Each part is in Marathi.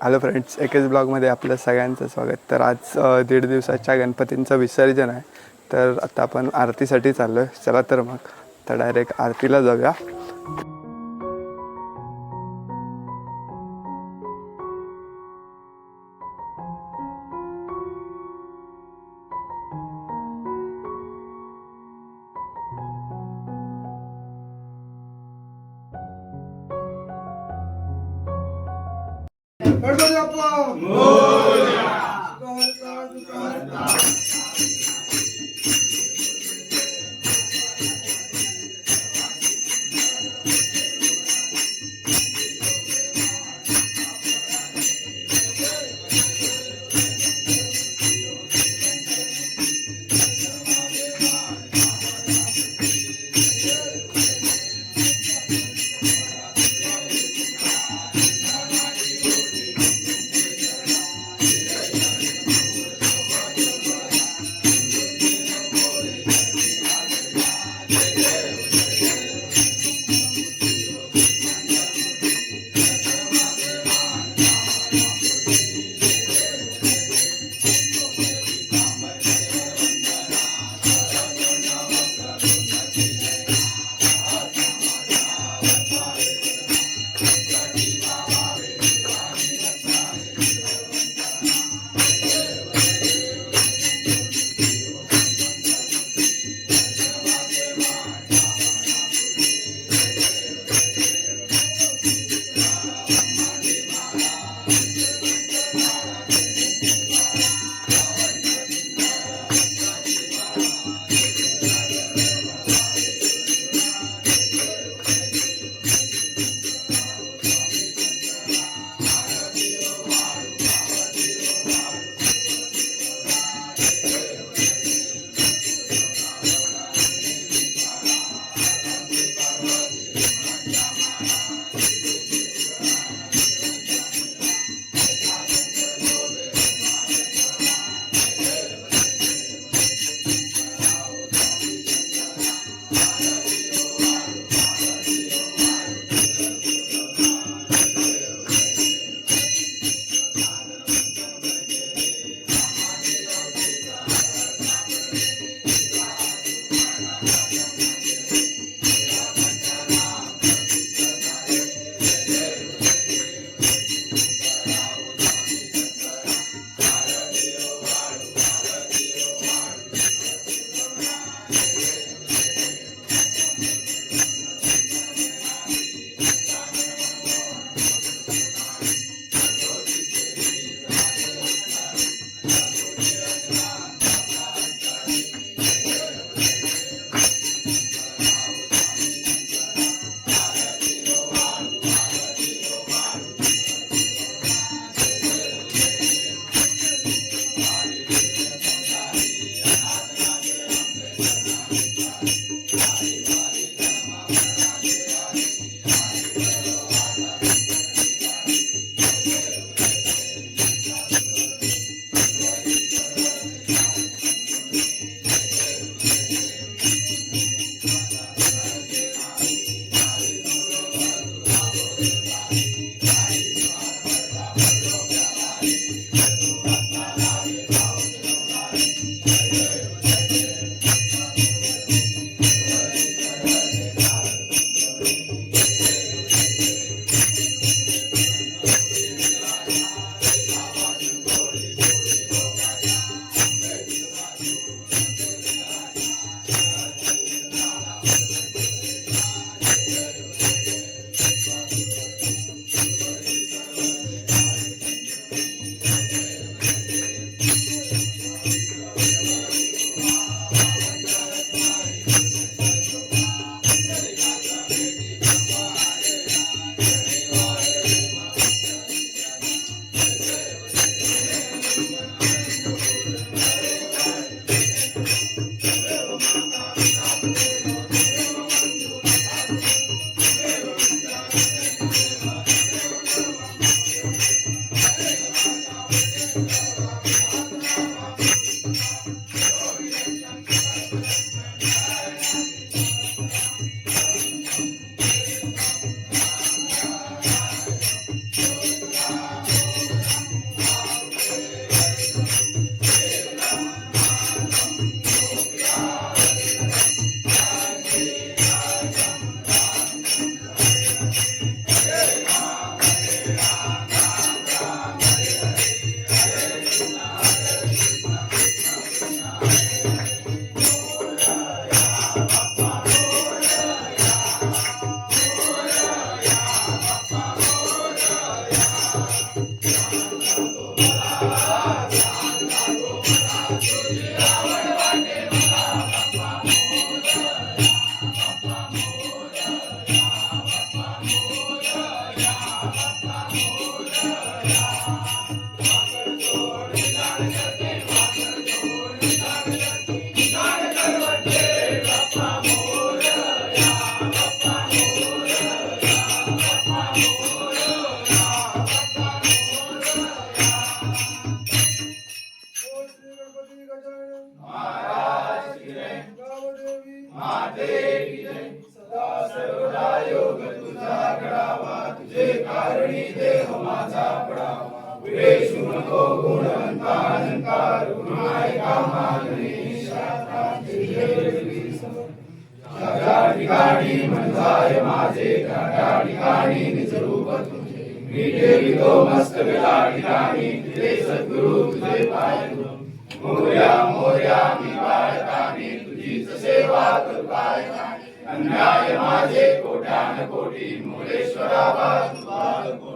हॅलो फ्रेंड्स एकेच ब्लॉगमध्ये आपलं सगळ्यांचं स्वागत. तर आज दीड दिवसाच्या गणपतींचं विसर्जन आहे. तर आता आपण आरतीसाठी चाललो आहे चला तर मग तर डायरेक्ट आरतीला जाऊया. द्वेषु मको गुणाय ठिकाणी माझे ठिकाणी निजरूप तुझे मीठे ठिकाणी तुझे सद्गुरु तुझे पाय मोर्या मोर्या अन्याय माझे कोट्यान कोटी मोरेश्वरा बाजू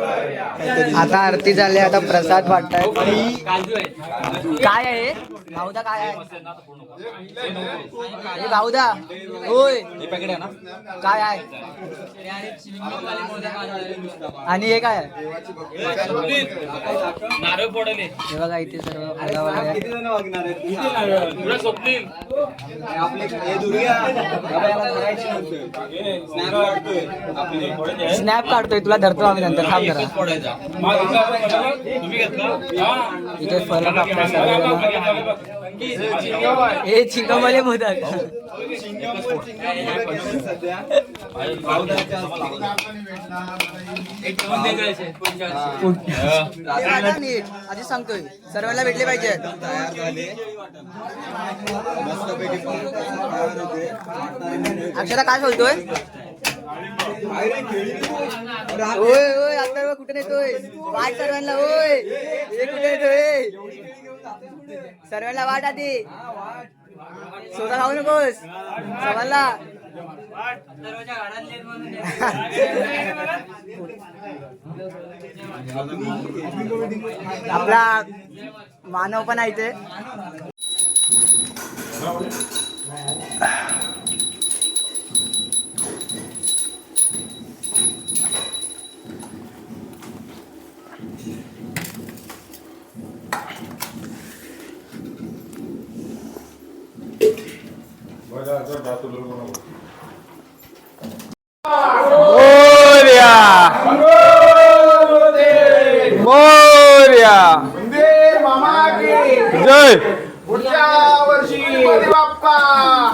आता आरती झाली आता प्रसाद वाटताय. काय आहे? भाऊदा काय आहे? हे भाऊदा होय. काय आहे? आणि हे काय आहे? नारळ फोडले हे बघा इथे सर्व स्नॅप काढतोय तुला धरतो आम्ही नंतर. घेतला? इथे. हे चिंगमले मोदक आता नीट. आधी सांगतोय. सर्वांना भेटले पाहिजे. अक्षरा काय बोलतोय? होय होय आता कुठे नेतोय वाट सर्वांना होय हे कुठे नेतोय सर्वांना वाट आधी. स्वतः खाऊ नकोस. सर्वांना. आपला मानव पण आहे ते मोर्या। मोर्या। मंदिर मामा की जय। पुढच्या वर्षी बाप्पा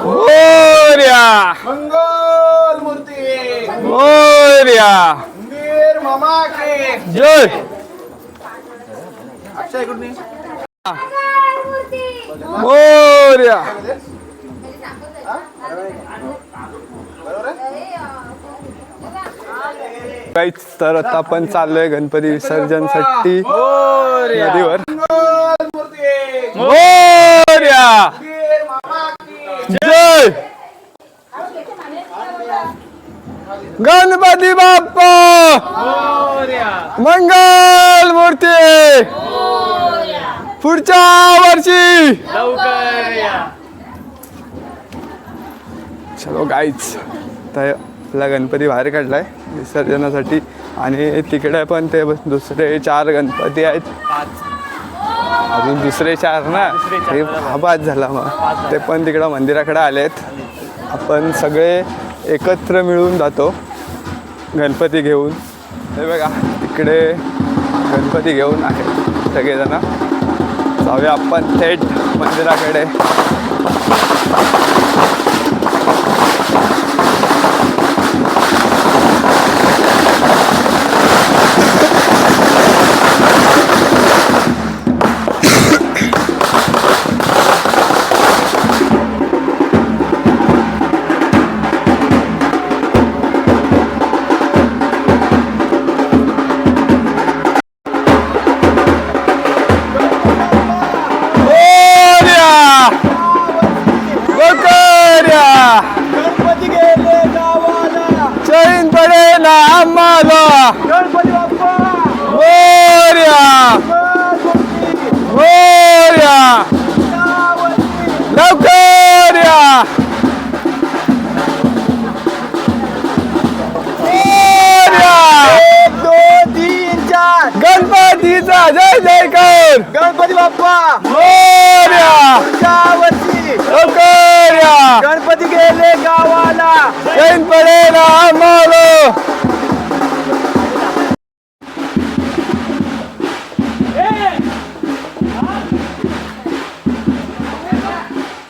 मोर्या। मंगल मूर्ती मोर्या। मंदिर मामा की जय। अक्षय इकडून ये. मोर्या। काहीच तर आता आपण चाललोय गणपती विसर्जनसाठी नदीवर. जय! गणपती बाप्पा! मंगल मूर्ती! पुढच्या वर्षी! चलो गाईच तर आपला गणपती बाहेर काढला आहे विसर्जनासाठी. आणि तिकडे पण ते दुसरे चार गणपती आहेत. अजून दुसरे चार ना? ते आबाद झाला मग. ते पण तिकडं मंदिराकडे आलेत. आपण सगळे एकत्र मिळून जातो. गणपती घेऊन. हे बघा तिकडे गणपती घेऊन आहे सगळेजण. जाऊया आपण थेट मंदिराकडे. गणपतीचा जय जयकार! गणपती बाप्पा! मोरया! पुढच्या वर्षी लवकर या गणपती गेले गावाला! चैन पडे ना आम्हाला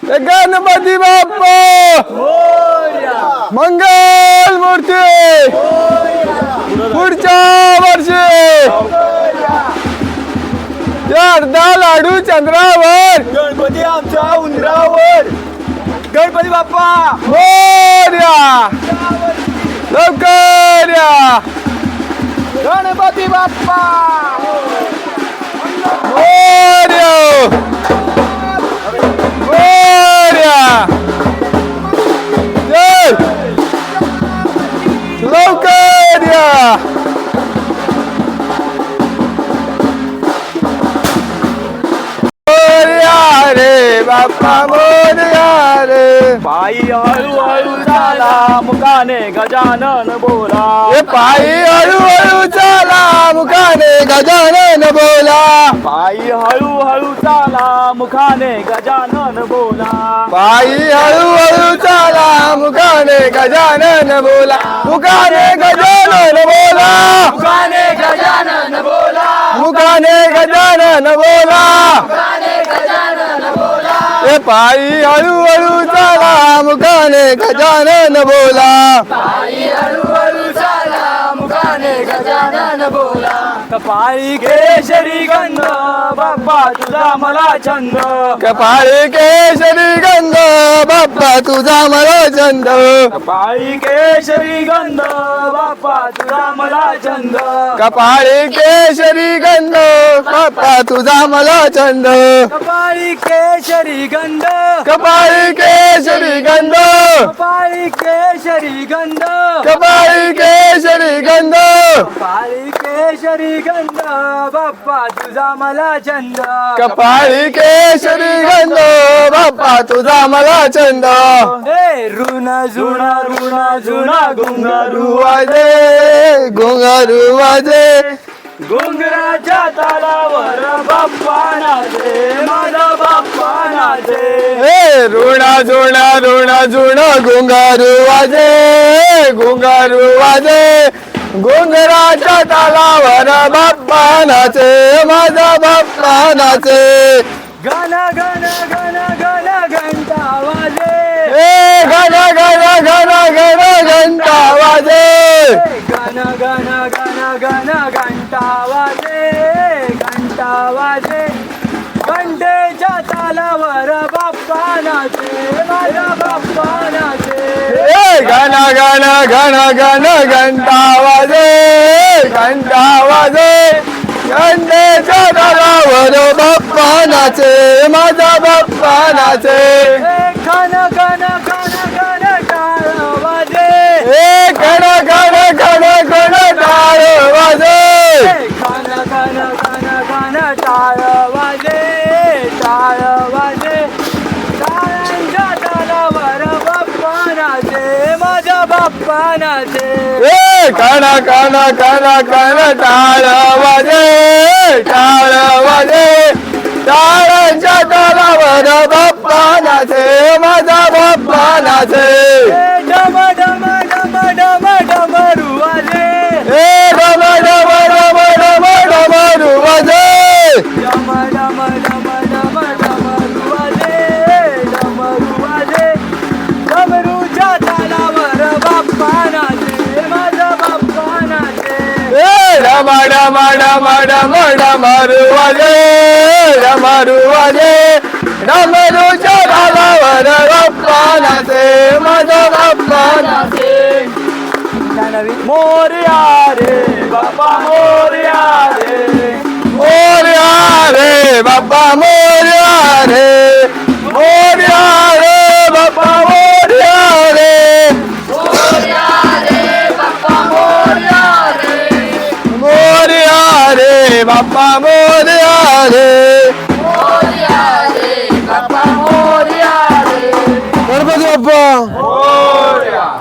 गणपती गणपती बाप्पा मंगल मूर्ती! पुढच्या वर्षी! अर्धा लाडू चंद्रावर. गणपती आमच्या उंदरावर. गणपती बाप्पा. मोर्या लवकर या. गणपती बाप्पा. मोर्या मोर्या जय. लवकर या. बाप्पा मोर्या रे पायी हळूहळू झाला मुखाने गजानन बोला. हे पायी हळूहळू चाला मुखाने गजानन बोला. पायी हळूहळू झाला मुखाने गजानन बोला. पायी हळूहळू चाला मुखाने गजानन बोला. मुखाने गजानन बोला. मुखाने गजानन बोला. मुखाने गजानन बोला. हे पायी हळूहळू चाला मुखाने गजानन बोला. कपाळी केशरी गंध बाप्पा तुझा मला छंद. कपाळी केशरी गंध बाप्पा तुझा मला चंद कपाळी केशरी गंध बाप्पा तुझा मला छंद. कपाळी केशरी गंध बाप्पा तुझा मला चंद कपाळी केशरी गंध. कपाळी केशरी गंध. कपाळी केशरी गंध. कपाळी केशरी गंध. कपाळी केशरी गंध बाप्पा तुझा मला छंद. कपाळी केशरी गंध बाप्पा तुझा मला चंद हे ऋण जुना ऋण जुना घुंगारू वाजे. घोंगारू वाजे. घुंगराच्या तालावर बाप्पा नाचे माझा बाप्पा नाचे. हे ऋणा जुणा ऋणा जुण घोंगारू वाजे घोंगारू वाजे. घोंगराच्या तालावर बाप्पा नाचे माझा बाप्पा नाचे गण गण गण गण घंटा वाजे ए गण गण गण गण घंटा वाजे गण गण गण गण घंटा वाजे घंटा वाजे घंटेच्या तालावर बाप्पा नाचे माझा गण गण गण गण घंटा वाजे घंटा वाजे घंटेच्या तालावर बाप्पा नाचे माझा बाप्पा नाचे खन खन कण कण कण कण टाळ वाजे टाळ वाजे टाळांच्या तालावर बाप्पा नाचे माझा बाप्पा नाचे ए डम डम डम डम डमरू वाजे डमरू वाजे डमरूच्या तालावर बाप्पा नाचे माझा बाप्पा नाचे मोर्या रे बाप्पा रे बाप्पा मोर्या रे गणपती बाप्पा।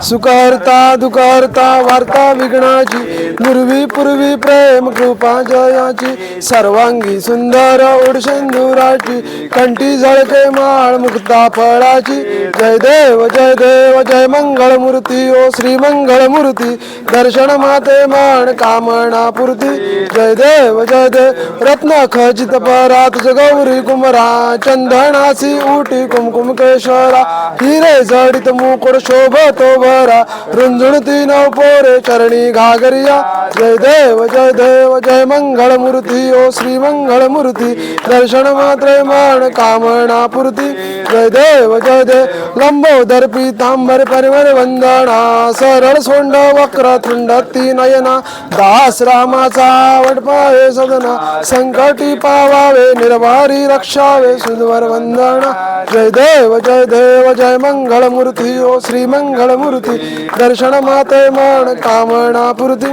सुखहर्ता दुखहर्ता वार्ता विघ्नाची पूर्वी पूर्वी प्रेम कृपा जयाची सर्वांगी सुंदर उडशेंदुराची कंठी झळके माळ मुक्ता फळाची. जय देव जय देव जय मंगळ मूर्ती ओ श्री मंगळ मूर्ती दर्शन माते मान कामना पूर्ती. जय देव जय देव रत्न खचित परा तुझ गौरी कुमरा चंदनासी उटी कुमकुम केशरा. हिरे जडित मुकुड शोभतो भरा रुंझुणती नव पोरे चरणी घागरिया। जय देव जय देव जय मंगळ मूर्ती ओ श्री मंगळ मूर्ती दर्शन मात्र मान कामना पूर्ती जय देव जय देव लंबोदर पीतांबर परिवर वंदना। सरळ सोंड वक्र थुंड ती नयना। दास रामाचा वडपाये सदना। संकटी पावावे निर्वारी रक्षावे सुंदर वंदना। जय देव जय देव जय मंगळ मूर्ती ओ श्री मंगळ मूर्ती मूर्ती दर्शन माते मन कामना पूर्ती.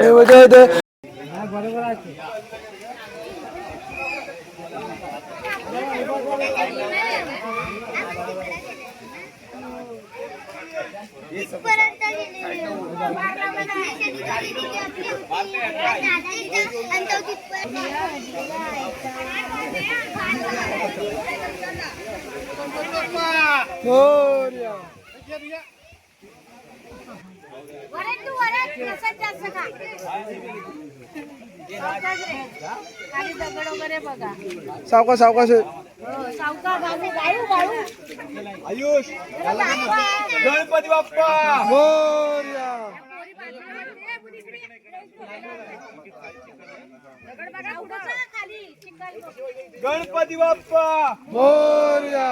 देव जय देव पर्यंत तो प्रसाद जास्त खा. दगड वगैरे बघा. सावकाश हो, सावकाश गावी गाळू गाळू आयुष. गणपती बाप्पा. बघ. गणपती बाप्पा. मोर्या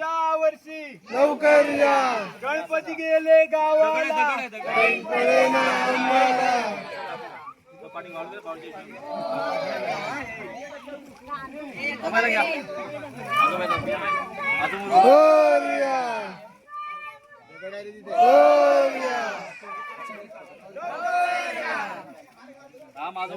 पुढच्या वर्षी लवकर या. गणपती गेले गावाला. हा माझं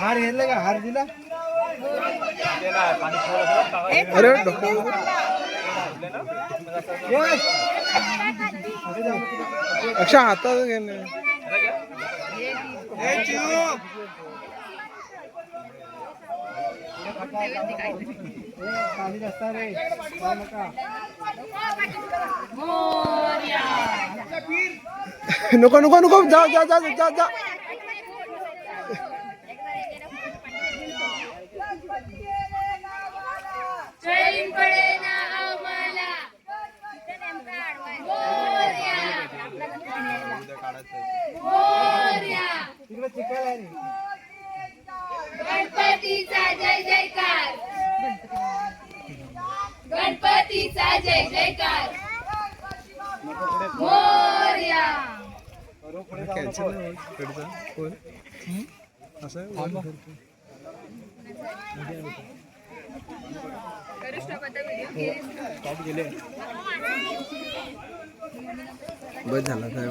हार घेतला का हार दिला। अरे डॉक्टर अक्षा हातात घेणे नको नको नको जा जा जा जा जा। गणपतीचा जय जयकार. गणपतीचा जय जयकार. मोरया. असं बस झाला काय